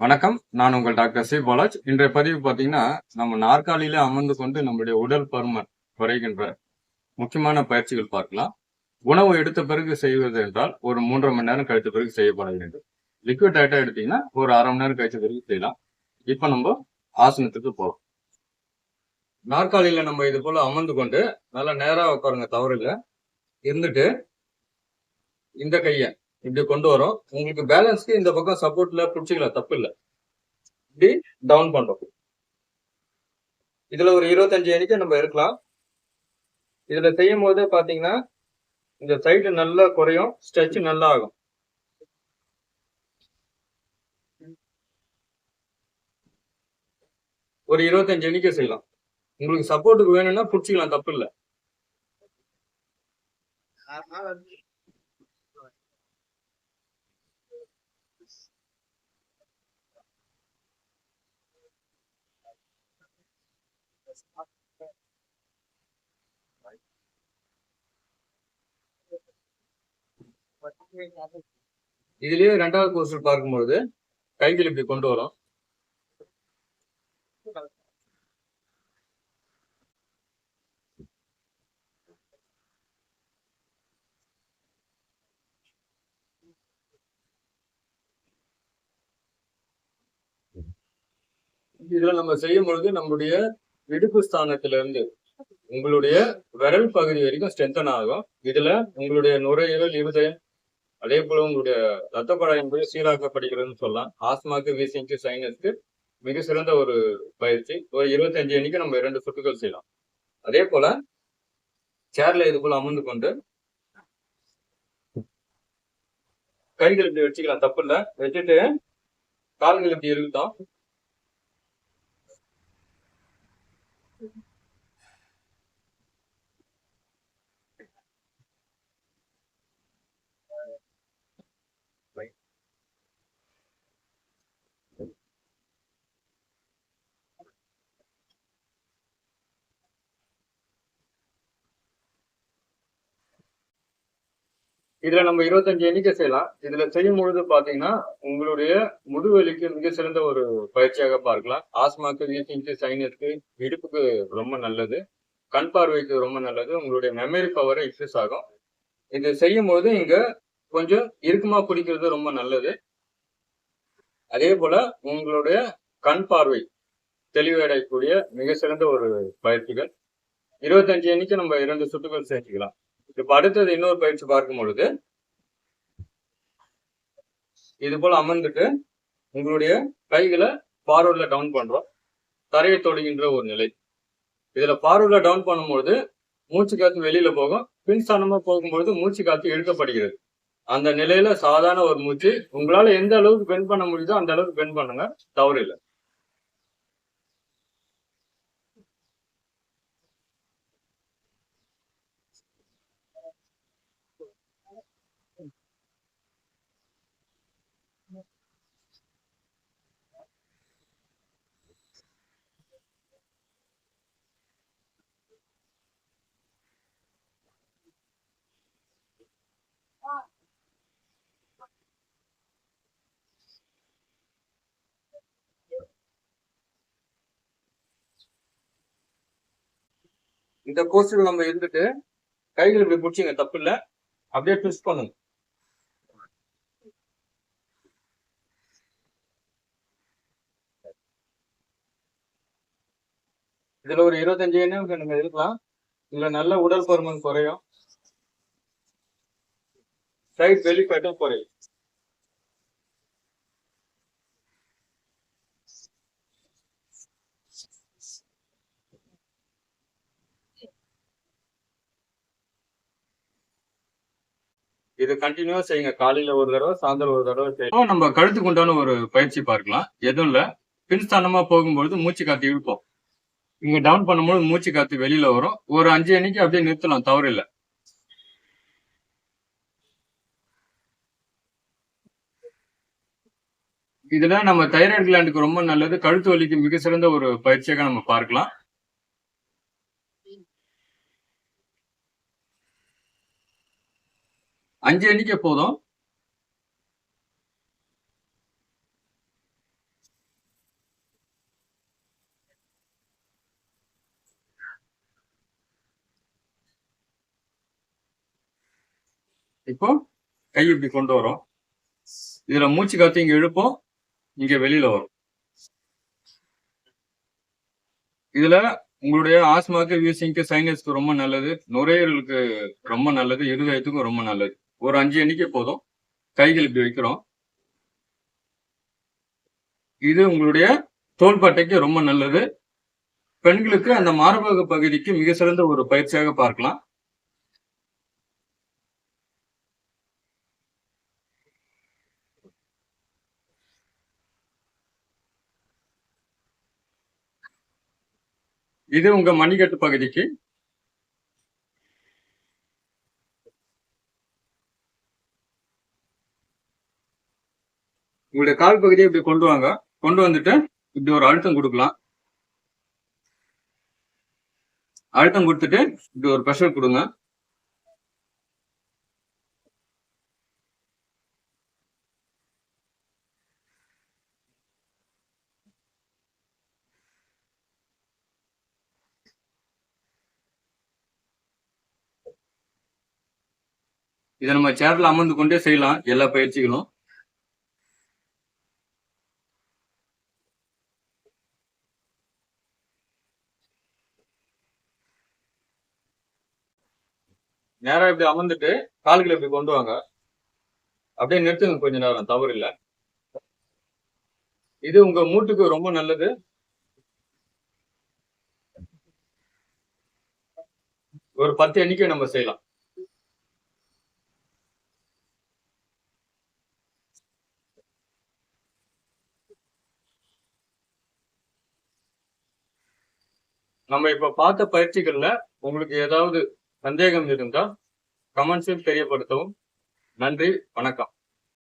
வணக்கம். நான் உங்கள் டாக்டர் சி. பாலாஜ். இன்றைய பதிவு பார்த்தீங்கன்னா நம்ம நாற்காலியில அமர்ந்து கொண்டு நம்முடைய உடல் பருமன் குறைகின்ற முக்கியமான பயிற்சிகள் பார்க்கலாம். உணவு எடுத்த பிறகு செய்வது என்றால் ஒரு மூன்றரை மணி நேரம் கழித்த பிறகு செய்யப்பட வேண்டும். லிக்விட் டயட்டா எடுத்தீங்கன்னா ஒரு அரை மணி நேரம் கழிச்ச பிறகு செய்யலாம். இப்போ நம்ம ஆசனத்துக்கு போகலாம் நாற்காலியில நம்ம இது போல அமர்ந்து கொண்டு நல்லா நேராக உட்காருங்க தவறு இல்லை இருந்துட்டு இந்த கையை இப்படி கொண்டு வரோம். உங்களுக்கு பேலன்ஸ்க்கு இந்த பக்கம் சப்போர்ட்ல பிடிச்சிக்கலாம் தப்பு இல்லை. இப்படி டவுன் பண்றோம். இதுல ஒரு இருபத்தஞ்சு எண்ணிக்கை நம்ம இருக்கலாம் இதுல செய்யும் போது பாத்தீங்கன்னா இந்த சைடு நல்லா குறையும் ஸ்ட்ரெச் நல்லா ஆகும். ஒரு இருபத்தஞ்சு எண்ணிக்கை செய்யலாம். உங்களுக்கு சப்போர்ட்டுக்கு வேணும்னா பிடிச்சிக்கலாம் தப்பு இல்லை. இதுலயே ரெண்டாவது கோர்ஸில் பார்க்கும்பொழுது கைகள் இப்படி கொண்டு வரும். இதுல நம்ம செய்யும் பொழுது நம்மளுடைய இடுப்பு ஸ்தானத்துல இருந்து உங்களுடைய விரல் பகுதி வரைக்கும் ஸ்ட்ரென்தன் ஆகும். இதுல உங்களுடைய நுரையீரல் இருதயம் அதே போல உங்களுடைய ரத்த குழாய் போய் சீராக்கப்படுகிறதுன்னு சொல்லலாம். ஆஸ்மாக்கு வீசிங்க்கு சைனஸ்க்கு மிக சிறந்த ஒரு பயிற்சி. ஒரு இருபத்தஞ்சு அணிக்கு நம்ம இரண்டு சுற்றுகள் செய்யலாம். அதே போல சேர்ல இது போல அமர்ந்து கொண்டு கைகள் இப்படி வச்சுக்கலாம். தப்பு இல்லை. வச்சுட்டு கால்கள் இப்படி இருக்கட்டும் Mm-hmm. இதுல நம்ம இருபத்தஞ்சு எண்ணிக்கை செய்யலாம். இதுல செய்யும் பொழுது பாத்தீங்கன்னா உங்களுடைய முதுவலிக்கு மிக சிறந்த ஒரு பயிற்சியாக பார்க்கலாம். ஆஸ்மாக்கு வீசிங்க்கு சைனஸ்க்கு இடுப்புக்கு ரொம்ப நல்லது. கண் பார்வைக்கு ரொம்ப நல்லது. உங்களுடைய மெமரி பவரை இன்க்ரீஸ் ஆகும். இது செய்யும் பொழுது இங்க கொஞ்சம் இறுக்கமா பிடிக்கிறது ரொம்ப நல்லது. அதே போல உங்களுடைய கண் பார்வை தெளிவடையக்கூடிய மிக சிறந்த ஒரு பயிற்சிகள். இருபத்தஞ்சு எண்ணிக்கை நம்ம இரண்டு சுட்டுகள் செஞ்சுக்கலாம். இப்ப அடுத்தது இன்னொரு பயிற்சி பார்க்கும் பொழுது இது போல அமர்ந்துட்டு உங்களுடைய கைகளை பார்வர்ட்ல டவுன் பண்றோம். தரையை தொடுகின்ற ஒரு நிலை. இதுல பார்வர்ட்ல டவுன் பண்ணும்பொழுது மூச்சு காத்து வெளியில போகும். பின்ஸ்தானமா போகும்பொழுது மூச்சு காத்து இழுக்கப்படுகிறது. அந்த நிலையில சாதாரண ஒரு மூச்சு உங்களால எந்த அளவுக்கு பெண்ட் பண்ண முடியுதோ அந்த அளவுக்கு பெண்ட் பண்ணுங்க. தவறு இல்லை. இந்த கோர்ஸில் நம்ம இருந்துட்டு கைகள் இப்படி பிடிச்சிங்க தப்பு இல்லை அப்படியே ட்விஸ்ட் பண்ணுங்க. இதுல ஒரு இருபத்தஞ்சு எண்ணம் நீங்க இருக்கலாம். இதுல நல்ல உடல் பருமன் குறையும். சைட் வெளிப்பாட்டும் குறையும். இது கண்டினியூவா செய்யுங்க. காலையில ஒரு தடவை சாயந்தரம் ஒரு தடவை செய்யணும் நம்ம கழுத்துக்கு உண்டான ஒரு பயிற்சி பார்க்கலாம். எதுவும் இல்ல. பின்ஸ்தானமா போகும்பொழுது மூச்சு காத்து இழுப்போம். இங்க டவுன் பண்ணும்போது மூச்சு காத்து வெளியில வரும். ஒரு அஞ்சு எண்ணிக்கை அப்படியே நிறுத்தலாம். தவறு இல்ல. இதுல நம்ம தைராய்டு கிளாண்டுக்கு ரொம்ப நல்லது. கழுத்து வலிக்கு மிக சிறந்த ஒரு பயிற்சியாக நம்ம பார்க்கலாம். அஞ்சு எண்ணிக்கை போதும். இப்போ கை இப்படி கொண்டு வரும். இதுல மூச்சு காத்து இங்க இழுப்போம். இங்க வெளியில வரும். இதுல உங்களுடைய ஆஸ்மாக்கு வியூசிங்க்கு சைனஸ்க்கு ரொம்ப நல்லது. நுரையீரலுக்கு ரொம்ப நல்லது. இருதயத்துக்கும் ரொம்ப நல்லது. ஒரு அஞ்சு எண்ணிக்கை போதும். கைகள் இப்படி வைக்கிறோம். இது உங்களுடைய தோள்பட்டைக்கு ரொம்ப நல்லது. பெண்களுக்கு அந்த மார்பக பகுதிக்கு மிக சிறந்த ஒரு பயிற்சியாக பார்க்கலாம். இது உங்க மணிக்கட்டு பகுதிக்கு உங்களுடைய கால் பகுதியை இப்படி கொண்டு வாங்க. கொண்டு வந்துட்டு இப்படி ஒரு அழுத்தம் கொடுக்கலாம். அழுத்தம் கொடுத்துட்டு இப்படி ஒரு ப்ரெஷர் கொடுங்க. இதை நம்ம சேர்ல அமர்ந்து கொண்டே செய்யலாம். எல்லா பயிற்சிகளும். நேரா இப்படி அமர்ந்துட்டு கால்களை இப்படி கொண்டு வாங்க. அப்படியே நிறுத்துங்க கொஞ்ச நேரம் தவறு இல்ல இது உங்க மூட்டுக்கு ரொம்ப நல்லது. ஒரு பத்து எண்ணிக்கை நம்ம செய்யலாம். நம்ம இப்ப பார்த்த பயிற்சிகள்ல உங்களுக்கு ஏதாவது சந்தேகம் இருந்தால் கமெண்ட்ஸில் தெரியப்படுத்தவும். நன்றி வணக்கம்.